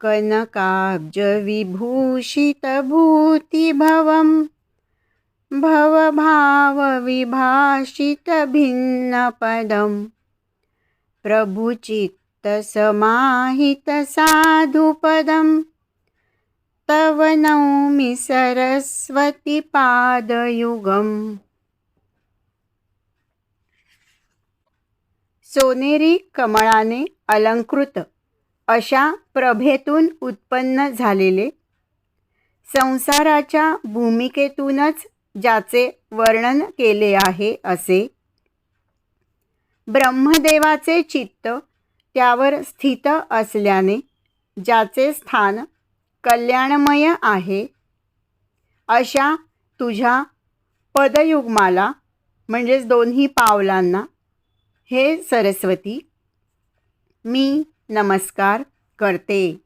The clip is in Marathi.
कनकाब्जविभूषितभूतिभवं भवभावविभाषितभिन्नपदं प्रभुचित्तसमाहितसाधुपदं तव नौमि सरस्वतीपादयुगम् सोनेरी कमळाने अलंकृत अशा प्रभेतून उत्पन्न झालेले. संसाराच्या भूमिकेतूनच ज्याचे वर्णन केले आहे असे. ब्रह्मदेवाचे चित्त त्यावर स्थित असल्याने ज्याचे स्थान कल्याणमय आहे. अशा तुझ्या पदयुग्माला म्हणजेच दोन्ही पावलांना हे सरस्वती मी नमस्कार करते.